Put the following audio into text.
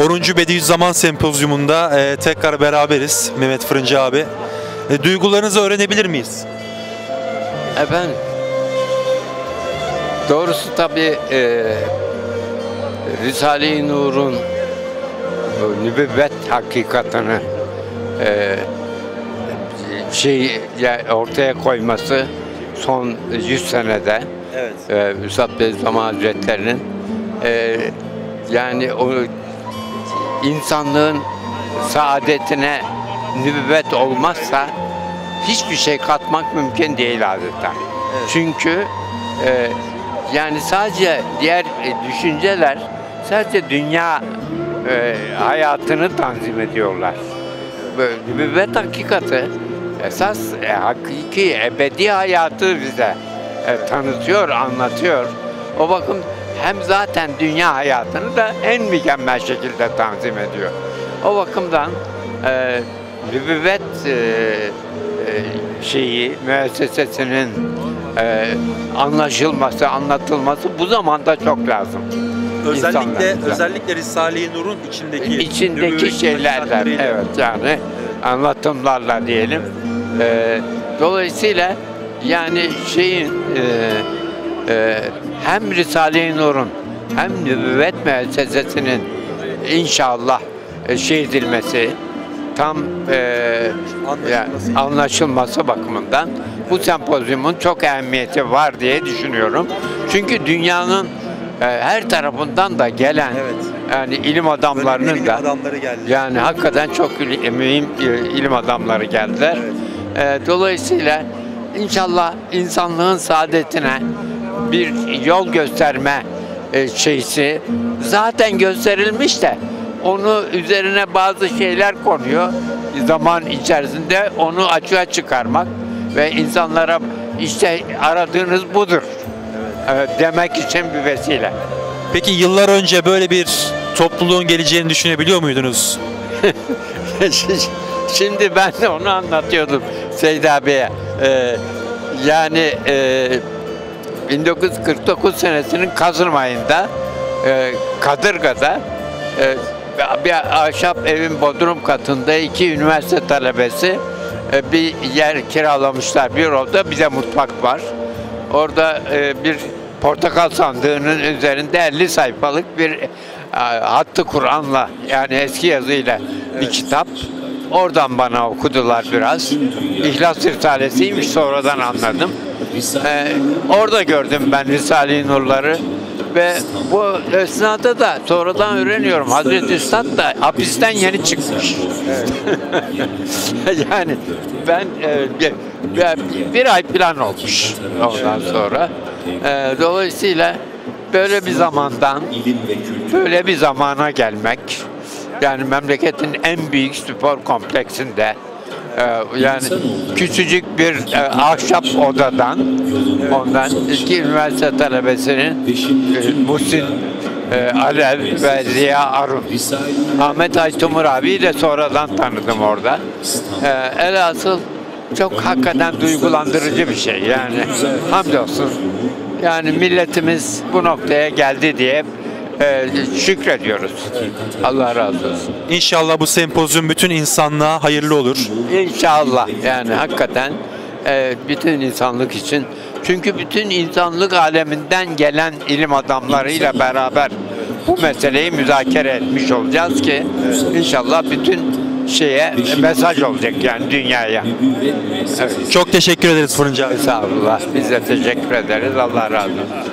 10. Bediüzzaman Sempozyumunda e, tekrar beraberiz Mehmet Fırıncı abi. E, duygularınızı öğrenebilir miyiz? Efendim, doğrusu tabii e, Risale-i Nur'un nübüvvet hakikatını e, şey ya- ortaya koyması son 100 senede Evet. e, Üstad Bediüzzaman Hazretleri'nin e, yani o insanlığın saadetine nübüvvet olmazsa hiçbir şey katmak mümkün değil adeta. Çünkü e, yani sadece diğer e, düşünceler sadece dünya e, hayatını tanzim ediyorlar. Nübüvvet hakikati esas e, hakiki ebedi hayatı bize e, tanıtıyor, anlatıyor. O bakım hem zaten dünya hayatını da en mükemmel şekilde tanzim ediyor. O bakımdan e, nübüvvet e, e, şeyi, müessesesinin e, anlaşılması, anlatılması bu zamanda çok lazım. Özellikle özellikle Risale-i Nur'un içindeki İçindeki hakikatleriyle- evet yani anlatımlarla diyelim. E, dolayısıyla yani şeyin e, e, hem Risale-i Nur'un hem nübüvvet müessesesinin inşallah e, şey edilmesi tam e, Anlaşılması. yani anlaşılması bakımından bu sempozyumun çok ehemmiyeti var diye düşünüyorum. Çünkü dünyanın e, her tarafından da gelen Evet. yani ilim adamlarının Önemli da adamları geldi. yani hakikaten çok mühim e, ilim adamları geldiler. E, dolayısıyla inşallah insanlığın saadetine bir yol gösterme e, şeysi zaten gösterilmiş de onu üzerine bazı şeyler konuyor. Zaman içerisinde onu açığa çıkarmak ve insanlara işte aradığınız budur demek için bir vesile. Peki yıllar önce böyle bir topluluğun geleceğini düşünebiliyor muydunuz? Şimdi ben de onu anlatıyordum Seyda Bey'e. Ee, yani e, 1949 senesinin Kasım ayında e, Kadırga'da e, bir ahşap evin bodrum katında iki üniversite talebesi e, bir yer kiralamışlar. Bir orada bir de mutfak var. Orada e, bir portakal sandığının üzerinde 50 sayfalık bir e, hattı Kur'an'la yani eski yazıyla bir kitap. Oradan bana okudular biraz. İhlas Risalesi'ymiş sonradan anladım. Ee, orada gördüm ben Risale-i Nurları ve bu esnada da sonradan öğreniyorum Hazreti Üstad da hapisten yeni çıkmış. yani ben e, bir, bir, bir ay plan olmuş ondan sonra. E, dolayısıyla böyle bir zamandan böyle bir zamana gelmek yani memleketin en büyük spor kompleksinde e, yani küçücük bir e, ahşap odadan ondan iki üniversite talebesinin e, Muhsin e, Alev ve Ziya Arun Ahmet Aytumur abiyi de sonradan tanıdım orada. E, elhasıl çok hakikaten duygulandırıcı bir şey yani hamdolsun yani milletimiz bu noktaya geldi diye e, şükrediyoruz. Allah razı olsun. İnşallah bu sempozyum bütün insanlığa hayırlı olur. İnşallah yani hakikaten e, bütün insanlık için. Çünkü bütün insanlık aleminden gelen ilim adamlarıyla beraber bu meseleyi müzakere etmiş olacağız ki inşallah bütün şeye mesaj olacak yani dünyaya. Çok teşekkür ederiz Fırıncı abi. Sağ olun. Biz de teşekkür ederiz. Allah razı olsun.